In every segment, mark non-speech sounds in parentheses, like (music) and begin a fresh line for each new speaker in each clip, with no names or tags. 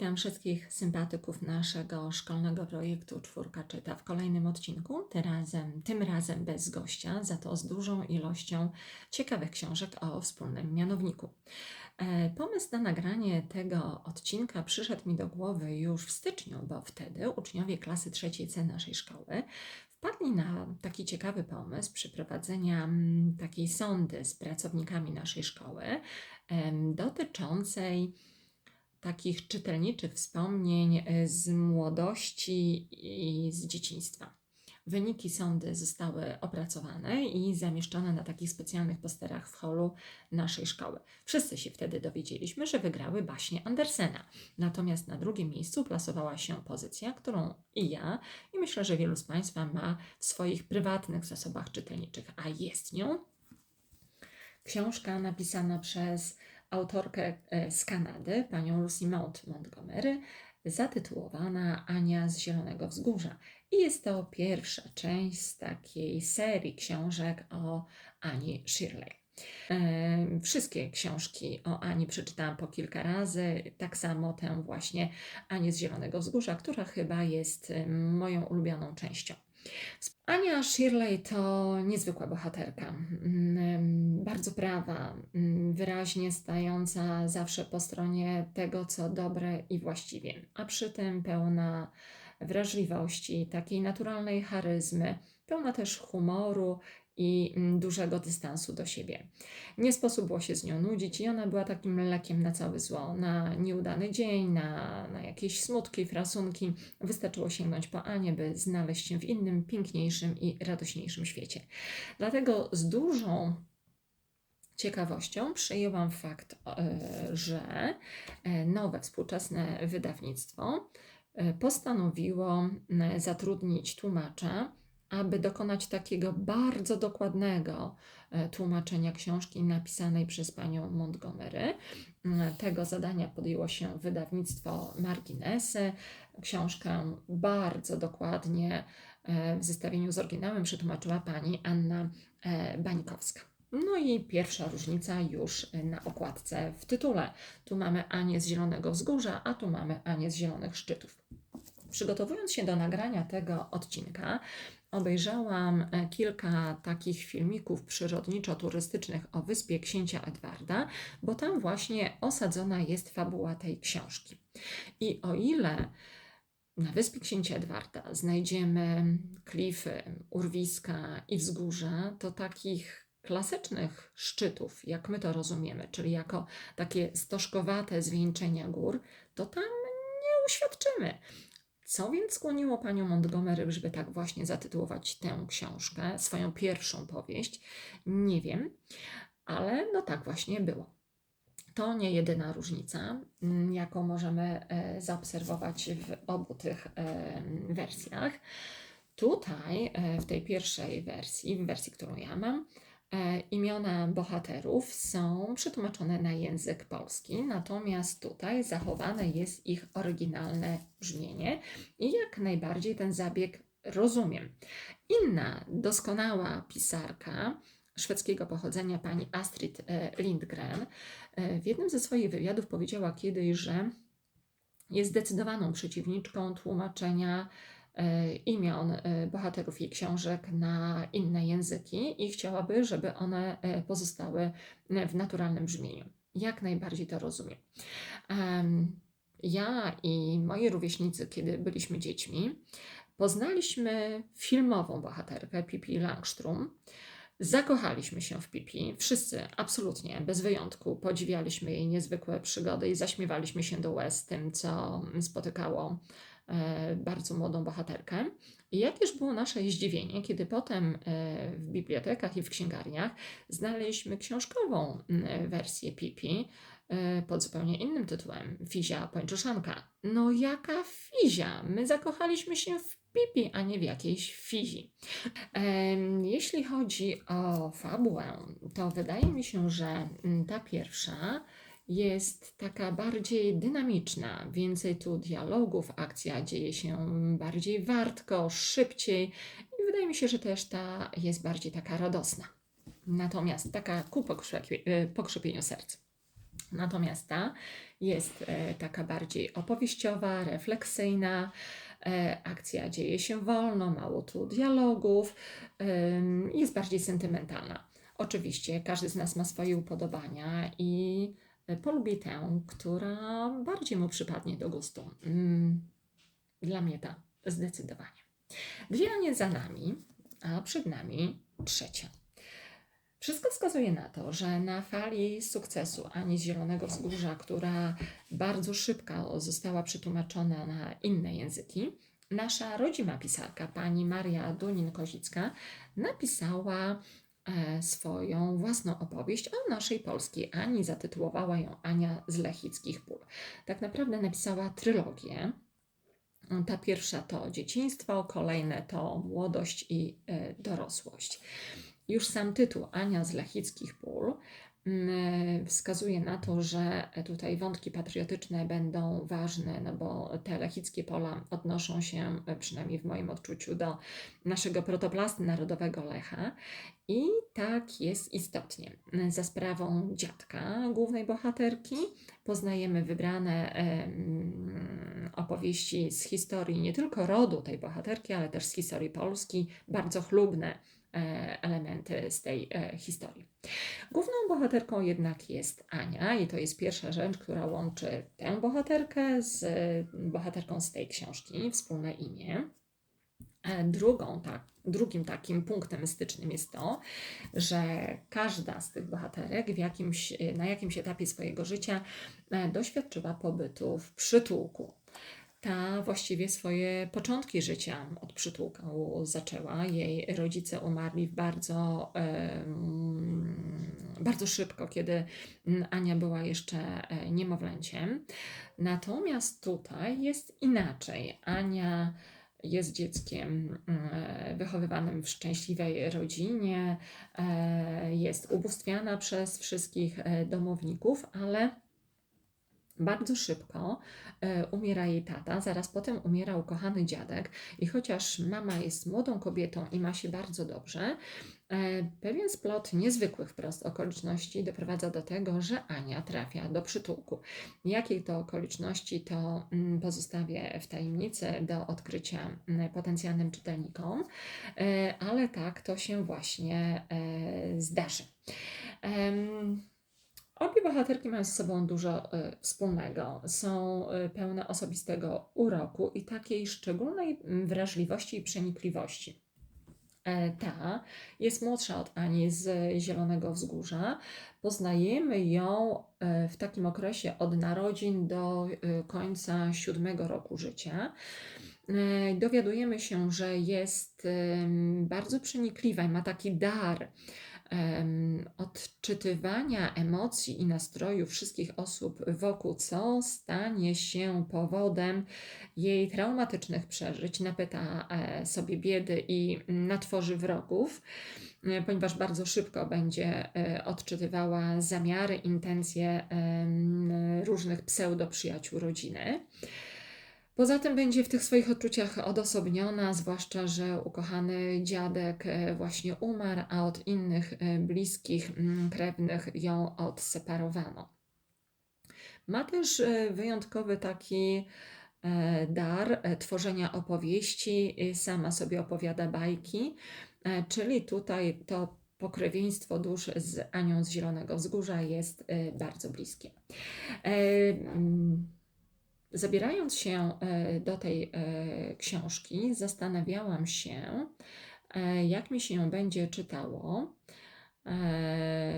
Witam wszystkich sympatyków naszego szkolnego projektu Czwórka Czyta w kolejnym odcinku. Tym razem, tym razem bez gościa, za to z dużą ilością ciekawych książek o wspólnym mianowniku. E, Pomysł na nagranie tego odcinka przyszedł mi do głowy już w styczniu, bo wtedy uczniowie klasy trzeciej C naszej szkoły wpadli na taki ciekawy pomysł przeprowadzenia mm, takiej sondy z pracownikami naszej szkoły dotyczącej takich czytelniczych wspomnień e, z młodości i z dzieciństwa. Wyniki sądy zostały opracowane i zamieszczone na takich specjalnych posterach w holu naszej szkoły. Wszyscy się wtedy dowiedzieliśmy, że wygrały baśnie Andersena. Natomiast na drugim miejscu plasowała się pozycja, którą i ja, i myślę, że wielu z Państwa ma w swoich prywatnych zasobach czytelniczych, a jest nią książka napisana przez autorkę e, z Kanady, panią Lucy Mount Montgomery, zatytułowana Ania z Zielonego Wzgórza. I jest to pierwsza część z takiej serii książek o Ani Shirley. E, Wszystkie książki o Ani przeczytałam po kilka razy, tak samo tę właśnie Anię z Zielonego Wzgórza, która chyba jest e, moją ulubioną częścią. Ania Shirley to niezwykła bohaterka, mm, bardzo prawa, mm, wyraźnie stająca zawsze po stronie tego, co dobre i właściwie, a przy tym pełna wrażliwości, takiej naturalnej charyzmy, pełna też humoru i mm, dużego dystansu do siebie. Nie sposób było się z nią nudzić i ona była takim lekiem na całe zło, na nieudany dzień, na, na jakieś smutki, frasunki. Wystarczyło sięgnąć po Anię, by znaleźć się w innym, piękniejszym i radośniejszym świecie. Dlatego z dużą ciekawością przyjęłam fakt, e, że e, nowe współczesne wydawnictwo e, postanowiło zatrudnić tłumacza, aby dokonać takiego bardzo dokładnego e, tłumaczenia książki napisanej przez panią Montgomery. Mm, Tego zadania podjęło się wydawnictwo Marginesy. Książkę bardzo dokładnie e, w zestawieniu z oryginałem przetłumaczyła pani Anna e, Bańkowska. No i pierwsza różnica już na okładce w tytule. Tu mamy Anię z Zielonego Wzgórza, a tu mamy Anię z Zielonych Szczytów. Przygotowując się do nagrania tego odcinka, obejrzałam e, kilka takich filmików przyrodniczo-turystycznych o wyspie księcia Edwarda, bo tam właśnie osadzona jest fabuła tej książki. I o ile na wyspie księcia Edwarda znajdziemy klify, urwiska i wzgórza, to takich klasycznych szczytów, jak my to rozumiemy, czyli jako takie stożkowate zwieńczenia gór, to tam nie uświadczymy. Co więc skłoniło panią Montgomery, żeby tak właśnie zatytułować tę książkę, swoją pierwszą powieść? Nie wiem, ale no tak właśnie było. To nie jedyna różnica, mm, jaką możemy e, zaobserwować w obu tych e, wersjach. Tutaj, e, w tej pierwszej wersji, w wersji, którą ja mam, imiona bohaterów są przetłumaczone na język polski, natomiast tutaj zachowane jest ich oryginalne brzmienie i jak najbardziej ten zabieg rozumiem. Inna doskonała pisarka szwedzkiego pochodzenia, pani Astrid e, Lindgren, e, w jednym ze swoich wywiadów powiedziała kiedyś, że jest zdecydowaną przeciwniczką tłumaczenia E, imion e, bohaterów jej książek na inne języki i chciałaby, żeby one e, pozostały w naturalnym brzmieniu. Jak najbardziej to rozumiem. Ja i moi rówieśnicy, kiedy byliśmy dziećmi, poznaliśmy filmową bohaterkę Pippi Langstrom. Zakochaliśmy się w Pipi, wszyscy absolutnie, bez wyjątku, podziwialiśmy jej niezwykłe przygody i zaśmiewaliśmy się do łez tym, co spotykało E, bardzo młodą bohaterkę. I jakież było nasze zdziwienie, kiedy potem e, w bibliotekach i w księgarniach znaleźliśmy książkową wersję Pipi e, pod zupełnie innym tytułem Fizia Pończoszanka. No jaka fizia? My zakochaliśmy się w Pipi, a nie w jakiejś fizi. Jeśli chodzi o fabułę, to wydaje mi się, że ta pierwsza jest taka bardziej dynamiczna, więcej tu dialogów, akcja dzieje się bardziej wartko, szybciej i wydaje mi się, że też ta jest bardziej taka radosna. Natomiast taka ku pokrzepieniu serc. Natomiast ta jest e, taka bardziej opowieściowa, refleksyjna. E, akcja dzieje się wolno, mało tu dialogów, jest bardziej sentymentalna. Oczywiście każdy z nas ma swoje upodobania i e, polubi tę, która bardziej mu przypadnie do gustu. Mm, Dla mnie ta zdecydowanie. Dwie Anie za nami, a przed nami trzecia. Wszystko wskazuje na to, że na fali sukcesu Ani z Zielonego Wzgórza, która bardzo szybko została przetłumaczona na inne języki, nasza rodzima pisarka, pani Maria Dunin-Kozicka, napisała swoją własną opowieść o naszej polskiej Ani. Zatytułowała ją Ania z Lechickich Pól. Tak naprawdę napisała trylogię. Ta pierwsza to dzieciństwo, kolejne to młodość i e, dorosłość. Już sam tytuł Ania z Lechickich Pól wskazuje na to, że tutaj wątki patriotyczne będą ważne, no bo te lechickie pola odnoszą się, e, przynajmniej w moim odczuciu, do naszego protoplasty narodowego Lecha. I tak jest istotnie. Za sprawą dziadka głównej bohaterki poznajemy wybrane em, opowieści z historii nie tylko rodu tej bohaterki, ale też z historii Polski, bardzo chlubne e, elementy z tej e, historii. Główną bohaterką jednak jest Ania, i to jest pierwsza rzecz, która łączy tę bohaterkę z bohaterką z tej książki, wspólne imię. E, Drugą, tak, drugim takim punktem stycznym jest to, że każda z tych bohaterek w jakimś, na jakimś etapie swojego życia e, doświadczyła pobytu w przytułku. Ta właściwie swoje początki życia od przytułku zaczęła. Jej rodzice umarli w bardzo, bardzo szybko, kiedy Ania była jeszcze e, niemowlęciem. Natomiast tutaj jest inaczej. Ania jest dzieckiem e, wychowywanym w szczęśliwej rodzinie, e, jest ubóstwiana przez wszystkich domowników, ale bardzo szybko e, umiera jej tata, zaraz potem umiera ukochany dziadek, i chociaż mama jest młodą kobietą i ma się bardzo dobrze, e, pewien splot niezwykłych wprost okoliczności doprowadza do tego, że Ania trafia do przytułku. Jakie to okoliczności, to mm, pozostawię w tajemnicy do odkrycia mm, potencjalnym czytelnikom, e, ale tak to się właśnie zdarzy. Obie bohaterki mają z sobą dużo y, wspólnego. Są y, pełne osobistego uroku i takiej szczególnej mm, wrażliwości i przenikliwości. E, Ta jest młodsza od Ani z Zielonego Wzgórza. Poznajemy ją e, w takim okresie od narodzin do końca siódmego roku życia. E, Dowiadujemy się, że jest bardzo przenikliwa i ma taki dar odczytywania emocji i nastroju wszystkich osób wokół, co stanie się powodem jej traumatycznych przeżyć, napyta e, sobie biedy i natworzy wrogów, e, ponieważ bardzo szybko będzie e, odczytywała zamiary, intencje różnych pseudo-przyjaciół rodziny. Poza tym będzie w tych swoich odczuciach odosobniona, zwłaszcza, że ukochany dziadek e, właśnie umarł, a od innych e, bliskich mm, krewnych ją odseparowano. Ma też e, wyjątkowy taki dar tworzenia opowieści, sama sobie opowiada bajki, czyli tutaj to pokrewieństwo dusz z Anią z Zielonego Wzgórza jest bardzo bliskie. Zabierając się e, do tej e, książki, zastanawiałam się, e, jak mi się ją będzie czytało,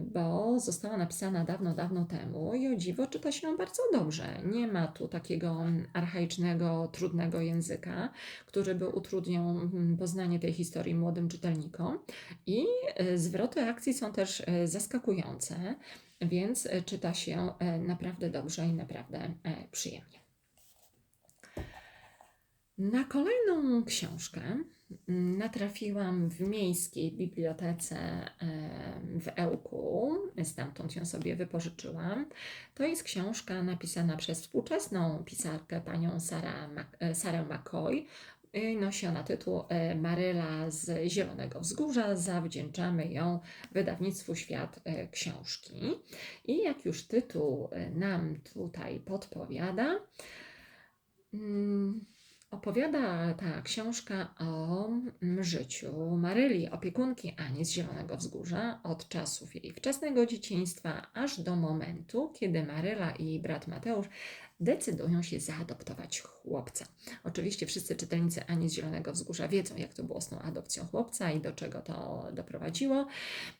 bo została napisana dawno, dawno temu i o dziwo czyta się ją bardzo dobrze. Nie ma tu takiego archaicznego, trudnego języka, który by utrudniał mm, poznanie tej historii młodym czytelnikom. I zwroty akcji są też zaskakujące, więc czyta się naprawdę dobrze i naprawdę przyjemnie. Na kolejną książkę mm, natrafiłam w miejskiej bibliotece w Ełku, stamtąd ją sobie wypożyczyłam. To jest książka napisana przez współczesną pisarkę, panią e, Sarę McCoy. Y, Nosi ona tytuł e, Maryla z Zielonego Wzgórza. Zawdzięczamy ją wydawnictwu Świat e, Książki. I jak już tytuł nam tutaj podpowiada, mm, opowiada ta książka o życiu Maryli, opiekunki Ani z Zielonego Wzgórza, od czasów jej wczesnego dzieciństwa aż do momentu, kiedy Maryla i jej brat Mateusz decydują się zaadoptować chłopca. Oczywiście wszyscy czytelnicy Ani z Zielonego Wzgórza wiedzą, jak to było z tą adopcją chłopca i do czego to doprowadziło,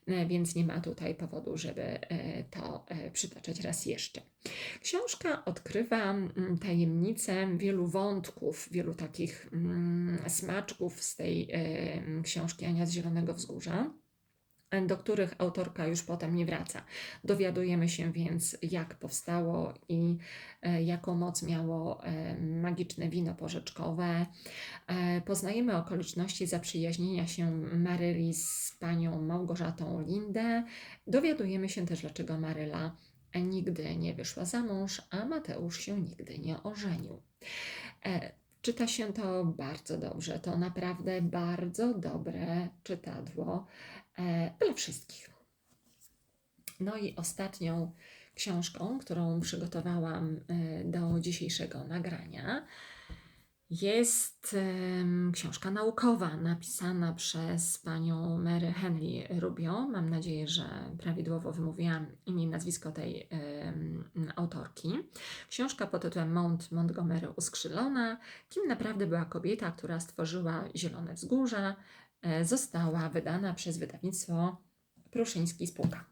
e, więc nie ma tutaj powodu, żeby e, to e, przytaczać raz jeszcze. Książka odkrywa mm, tajemnicę wielu wątków, wielu takich mm, smaczków z tej książki Ania z Zielonego Wzgórza do których autorka już potem nie wraca. Dowiadujemy się więc, jak powstało i e, jaką moc miało e, magiczne wino porzeczkowe. E, poznajemy okoliczności zaprzyjaźnienia się Maryli z panią Małgorzatą Lindę. Dowiadujemy się też, dlaczego Maryla nigdy nie wyszła za mąż, a Mateusz się nigdy nie ożenił. Czyta się to bardzo dobrze. To naprawdę bardzo dobre czytadło e, dla wszystkich. No i ostatnią książką, którą przygotowałam e, do dzisiejszego nagrania, jest książka naukowa napisana przez panią Mary Henley Rubio. Mam nadzieję, że prawidłowo wymówiłam imię i nazwisko tej autorki. Książka pod tytułem Mount Montgomery Uskrzydlona. Kim naprawdę była kobieta, która stworzyła Zielone Wzgórza, e, została wydana przez wydawnictwo Pruszyński Spółka.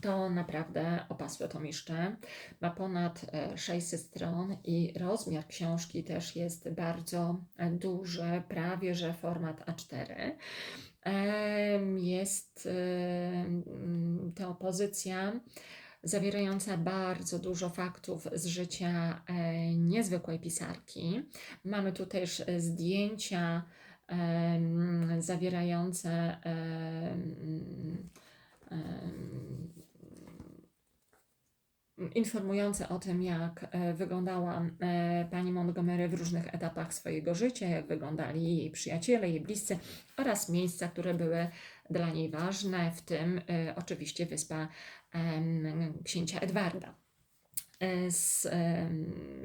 To naprawdę opasłe tomiszcze. Ma ponad 600 e, stron i rozmiar książki też jest bardzo e, duży, prawie że format A4. Jest mm, to pozycja zawierająca bardzo dużo faktów z życia e, niezwykłej pisarki. Mamy tu też zdjęcia zawierające informujące o tym, jak e, wyglądała e, pani Montgomery w różnych etapach swojego życia, jak wyglądali jej przyjaciele, jej bliscy oraz miejsca, które były dla niej ważne, w tym e, oczywiście wyspa księcia Edwarda. Z,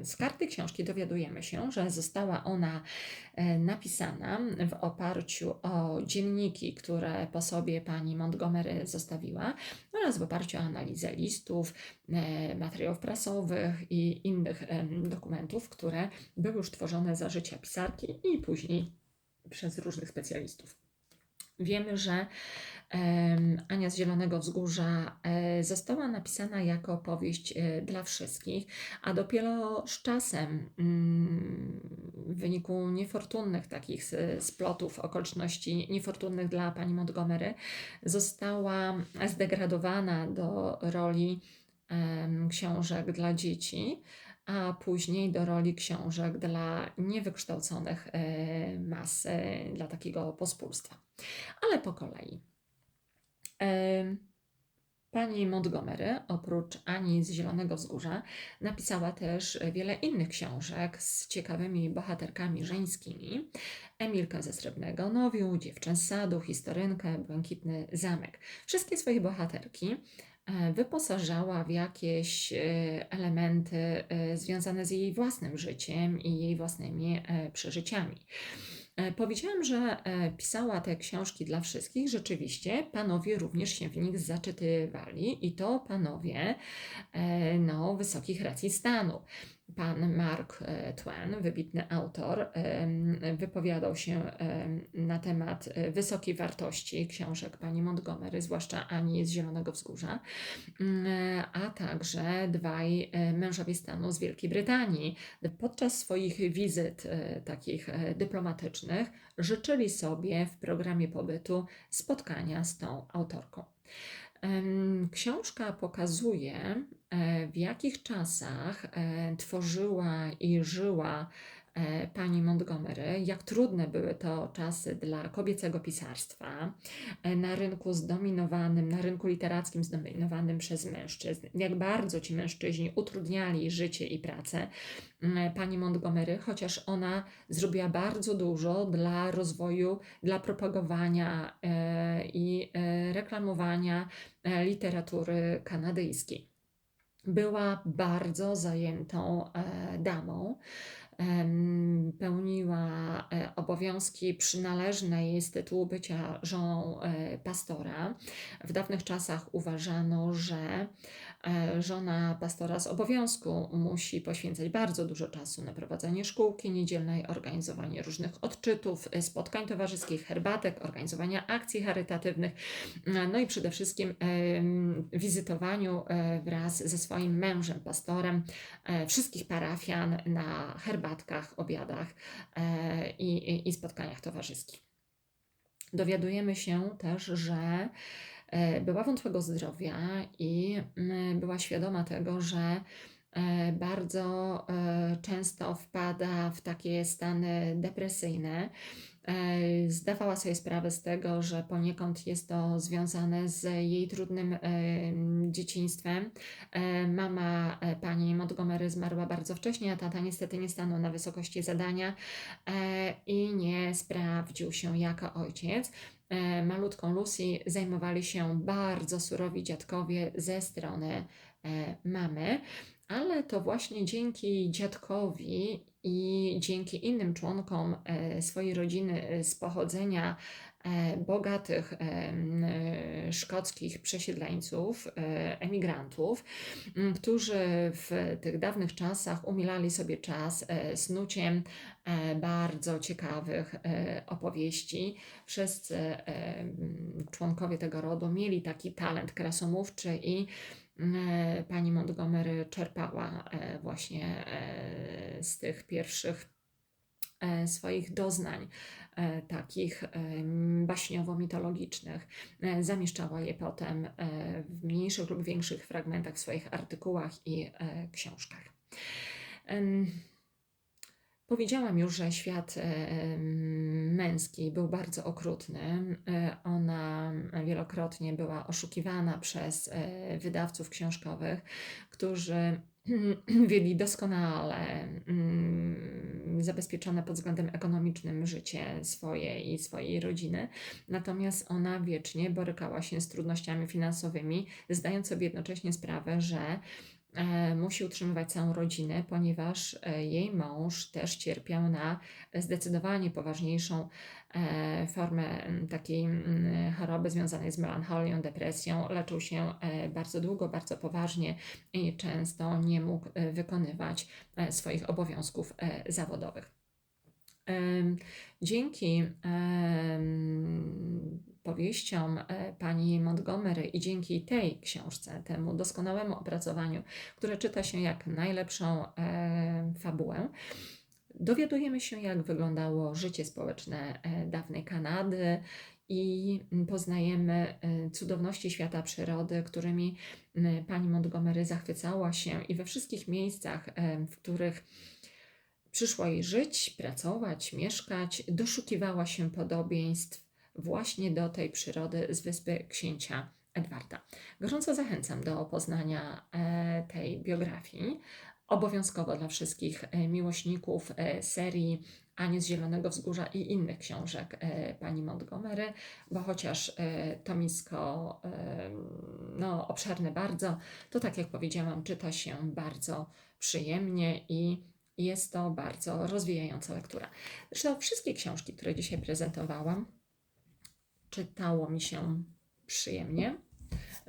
z karty książki dowiadujemy się, że została ona e, napisana w oparciu o dzienniki, które po sobie pani Montgomery zostawiła, oraz w oparciu o analizę listów, e, materiałów prasowych i innych dokumentów, które były już tworzone za życia pisarki i później przez różnych specjalistów. Wiemy, że Ania z Zielonego Wzgórza e, została napisana jako powieść e, dla wszystkich, a dopiero z czasem, mm, w wyniku niefortunnych takich splotów, okoliczności niefortunnych dla pani Montgomery, została zdegradowana do roli książek dla dzieci a później do roli książek dla niewykształconych e, mas, dla takiego pospólstwa. Ale po kolei. Pani Montgomery, oprócz Ani z Zielonego Wzgórza, napisała też wiele innych książek z ciekawymi bohaterkami żeńskimi. Emilkę ze Srebrnego Nowiu, Dziewczę z Sadu, Historynkę, Błękitny Zamek. Wszystkie swoje bohaterki e, wyposażała w jakieś e, elementy e, związane z jej własnym życiem i jej własnymi przeżyciami. E, powiedziałam, że e, pisała te książki dla wszystkich. Rzeczywiście, panowie również się w nich zaczytywali i to panowie e, no, wysokich racji stanu pan Mark e, Twain, wybitny autor, wypowiadał się na temat e, wysokiej wartości książek pani Montgomery, zwłaszcza Ani z Zielonego Wzgórza, mm, e, a także dwaj mężowie stanu z Wielkiej Brytanii. Podczas swoich wizyt takich dyplomatycznych życzyli sobie w programie pobytu spotkania z tą autorką. Książka pokazuje, w jakich czasach e, tworzyła i żyła e, pani Montgomery, jak trudne były to czasy dla kobiecego pisarstwa e, na rynku zdominowanym, na rynku literackim zdominowanym przez mężczyzn, jak bardzo ci mężczyźni utrudniali życie i pracę pani Montgomery, chociaż ona zrobiła bardzo dużo dla rozwoju, dla propagowania e, i reklamowania literatury kanadyjskiej była bardzo zajętą e, damą. Obowiązki przynależne z tytułu bycia żoną e, pastora. W dawnych czasach uważano, że E, żona pastora z obowiązku musi poświęcać bardzo dużo czasu na prowadzenie szkółki niedzielnej, organizowanie różnych odczytów, e, spotkań towarzyskich, herbatek, organizowania akcji charytatywnych, no i przede wszystkim wizytowaniu wraz ze swoim mężem, pastorem, wszystkich parafian na herbatkach, obiadach i, i spotkaniach towarzyskich. Dowiadujemy się też, że E, była wątłego zdrowia i była świadoma tego, że e, bardzo e, często wpada w takie stany depresyjne. Zdawała sobie sprawę z tego, że poniekąd jest to związane z jej trudnym dzieciństwem. Mama pani Montgomery zmarła bardzo wcześnie, a tata niestety nie stanął na wysokości zadania i nie sprawdził się jako ojciec. E, malutką Lucy zajmowali się bardzo surowi dziadkowie ze strony e, mamy, ale to właśnie dzięki dziadkowi i dzięki innym członkom e, swojej rodziny z pochodzenia E, bogatych e, szkockich przesiedleńców, e, emigrantów, którzy w tych dawnych czasach umilali sobie czas snuciem bardzo ciekawych opowieści. Wszyscy członkowie tego rodu mieli taki talent krasomówczy i pani Montgomery czerpała właśnie z tych pierwszych swoich doznań E, takich baśniowo-mitologicznych. E, zamieszczała je potem e, w mniejszych lub większych fragmentach w swoich artykułach i książkach. Powiedziałam już, że świat męski był bardzo okrutny. Ona wielokrotnie była oszukiwana przez wydawców książkowych, którzy (clears throat) wiedli doskonale mm, zabezpieczone pod względem ekonomicznym życie swoje i swojej rodziny. Natomiast ona wiecznie borykała się z trudnościami finansowymi, zdając sobie jednocześnie sprawę, że E, musi utrzymywać całą rodzinę, ponieważ e, jej mąż też cierpiał na zdecydowanie poważniejszą e, formę takiej choroby związanej z melancholią, depresją. Leczył się bardzo długo, bardzo poważnie i często nie mógł wykonywać swoich obowiązków zawodowych. Dzięki powieściom e, pani Montgomery i dzięki tej książce, temu doskonałemu opracowaniu, które czyta się jak najlepszą e, fabułę, dowiadujemy się, jak wyglądało życie społeczne e, dawnej Kanady i poznajemy cudowności świata przyrody, którymi pani Montgomery zachwycała się i we wszystkich miejscach, w których przyszło jej żyć, pracować, mieszkać, doszukiwała się podobieństw właśnie do tej przyrody z wyspy księcia Edwarda. Gorąco zachęcam do poznania e, tej biografii. Obowiązkowo dla wszystkich e, miłośników e, serii Ani z Zielonego Wzgórza i innych książek pani Montgomery, bo chociaż to misko no, obszerne bardzo, to tak jak powiedziałam, czyta się bardzo przyjemnie i jest to bardzo rozwijająca lektura. Zresztą wszystkie książki, które dzisiaj prezentowałam, czytało mi się przyjemnie,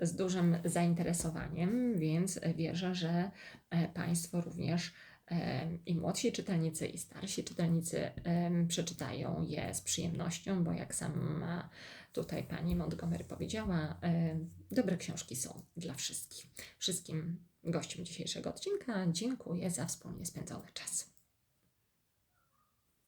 z dużym zainteresowaniem, więc wierzę, że e, Państwo również e, i młodsi czytelnicy, i starsi czytelnicy przeczytają je z przyjemnością, bo jak sama tutaj pani Montgomery powiedziała, dobre książki są dla wszystkich. Wszystkim gościom dzisiejszego odcinka dziękuję za wspólnie spędzony czas.